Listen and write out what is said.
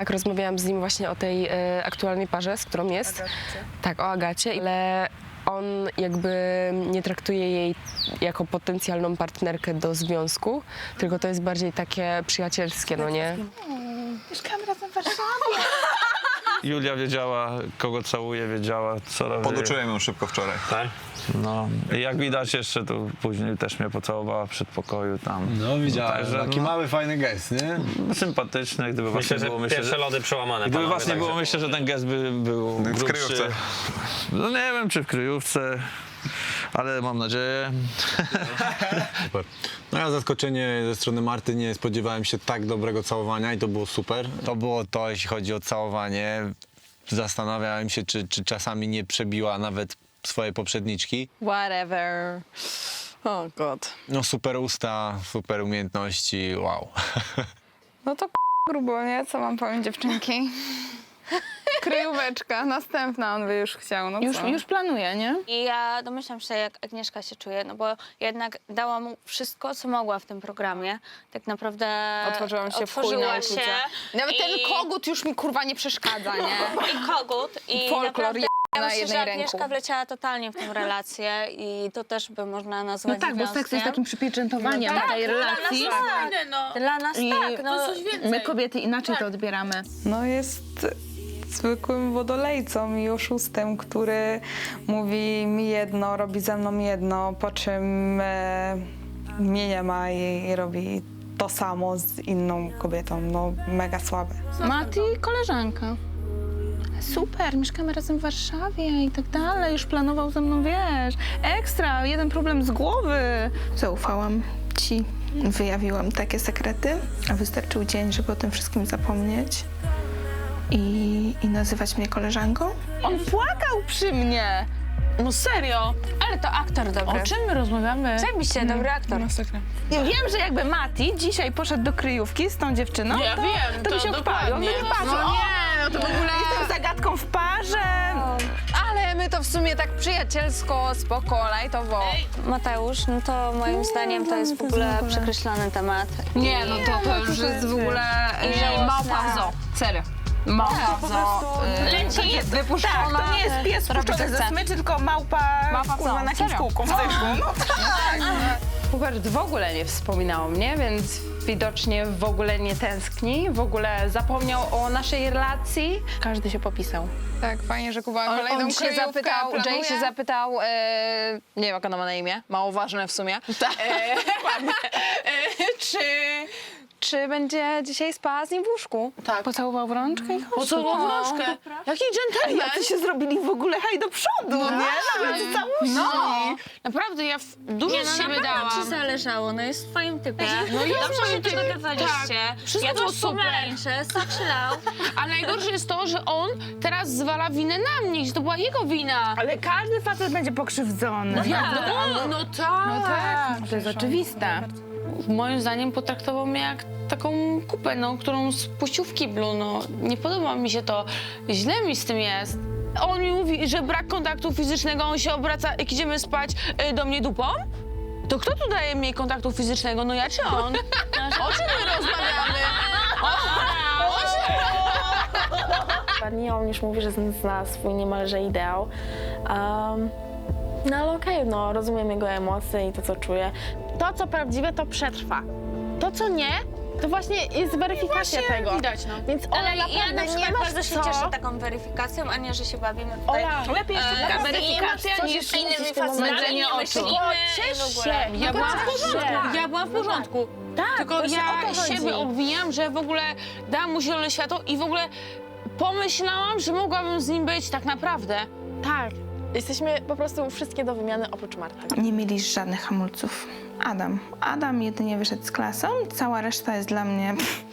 Jak rozmawiałam z nim właśnie o tej e, aktualnej parze, z którą jest. Tak, o Agacie, ale on jakby nie traktuje jej jako potencjalną partnerkę do związku, tylko to jest bardziej takie przyjacielskie, no nie? Mieszkamy razem w Warszawie. Julia wiedziała, kogo całuje, wiedziała, co robi. Poduczyłem ją szybko wczoraj. Tak? No, i jak widać jeszcze tu później też mnie pocałowała w przedpokoju tam. No widziałem, Także, taki no, mały, fajny gest, nie? Sympatyczny, gdyby Myślę, właśnie że było, myślę, pierwsze że... lody przełamane. Gdyby panowie, was nie było, także- myślę, że ten gest by był W grubszy. kryjówce. No nie wiem, czy w kryjówce, ale mam nadzieję. Super. No ja zaskoczenie ze strony Marty, nie spodziewałem się tak dobrego całowania i to było super. To było to, jeśli chodzi o całowanie. Zastanawiałem się, czy, czy czasami nie przebiła nawet swojej poprzedniczki. Whatever. Oh god. No super usta, super umiejętności, wow. No to k- grubo, nie? Co mam powiem dziewczynki? Kryjóweczka, następna on by już chciał, no Już, co? już planuję, nie? I ja domyślam się, jak Agnieszka się czuje, no bo jednak dała mu wszystko, co mogła w tym programie. Tak naprawdę Otworzyłam się w chuj otworzyła na się. uczucia. Nawet i, ten kogut już mi kurwa nie przeszkadza, nie? I kogut. I Folklor naprawdę, ja na myślę, że jednej Agnieszka ręku. wleciała totalnie w tę relację i to też by można No nazwać tak, bo seks jest związkiem. takim przypieczętowaniem tej relacji. Dla nas tak. Dla nas I tak. No, my kobiety inaczej to odbieramy. No jest zwykłym wodolejcą i oszustem, który mówi mi jedno, robi ze mną jedno, po czym e, mnie nie ma i, i robi to samo z inną kobietą. No mega słabe. Mati, koleżanka. Super, mieszkamy razem w Warszawie i tak dalej. Już planował ze mną, wiesz, ekstra, jeden problem z głowy. Zaufałam ci, wyjawiłam takie sekrety, a wystarczył dzień, żeby o tym wszystkim zapomnieć i, i nazywać mnie koleżanką. On płakał przy mnie. No serio. ale to aktor dobry. O czym my rozmawiamy? Zajebiście, dobry aktor. Ja wiem, że jakby Mati dzisiaj poszedł do kryjówki z tą dziewczyną, Ja to, wiem, to by to się wpadł. On by dokładnie. nie patrzył. No o, nie, no to w ogóle- Jestem zagadką w parze. Ale my to w sumie tak przyjacielsko, spoko, lajtowo. Mateusz, no to moim zdaniem to jest w ogóle przekreślony temat. Nie, no to, to już jest w ogóle żałosne. małpa w zoo. Serio. Małpa w zoo. y, Leci, jest wypuszczona. Tak, to nie jest pies robi, co puszczony ze chce. smyczy, tylko małpa, Małpa w kurwa, na jakimś Serio? kółku w cyrku. No, Hubert w ogóle nie wspominał mnie, więc widocznie w ogóle nie tęskni, w ogóle zapomniał o naszej relacji. Każdy się popisał. Tak, fajnie, że Kuba On, kolejną on się kryjówkę zapytał, planuje. Jay się zapytał, e, nie wiem jak ona ma na imię, mało ważne w sumie, Tak. e, e, czy, czy będzie dzisiaj spała z nim w łóżku. Pocałował w rączkę i chodź. Pocałował w rączkę. Jaki dżentelmen. Jacy się zrobili w ogóle haj do przodu, nie? Nawet całuści. No, naprawdę, ja w- dużo Nie, z no siebie naprawdę dałam. ci zależało, no jest w twoim typie. No jest Dobrze moim się typie, dogadywaliście. tak. Wszystko ja było też super. pomarańcze. A najgorsze jest to, że on teraz zwala winę na mnie, że to była jego wina. Ale każdy facet będzie pokrzywdzony. No wiadomo, no tak. No tak, to jest oczywiste. Moim zdaniem potraktował mnie jak taką kupę, no, którą spuścił w kiblu. No, nie podoba mi się to. Źle mi z tym jest. On mi mówi, że brak kontaktu fizycznego, on się obraca, jak idziemy spać, y, do mnie dupą? To kto tu daje mniej kontaktu fizycznego? No ja czy on? O czym my rozmawiamy? Nie, on już mówi, że zna swój niemalże ideał. Um, no ale okej, no rozumiem jego emocje i to, co czuje. To, co prawdziwe, to przetrwa. To, co nie, to właśnie jest weryfikacja tego. Widać, no. Więc Ola Ale ja naprawdę na nie przykład masz bardzo się co. cieszę taką weryfikacją, a nie, że się bawimy tutaj. Ola, Lepiej jeszcze e, taka weryfikacja niż innymi facetami, myślimy Ciesz się. Ja byłam w porządku. Ja byłam w porządku. Tak, Tylko właśnie o ja siebie obwiniam, że w ogóle dałam mu zielone światło i w ogóle pomyślałam, że mogłabym z nim być tak naprawdę. Tak. Jesteśmy po prostu wszystkie do wymiany oprócz Marty. Nie mieli żadnych hamulców. Adam. Adam jedynie wyszedł z klasą, cała reszta jest dla mnie pff,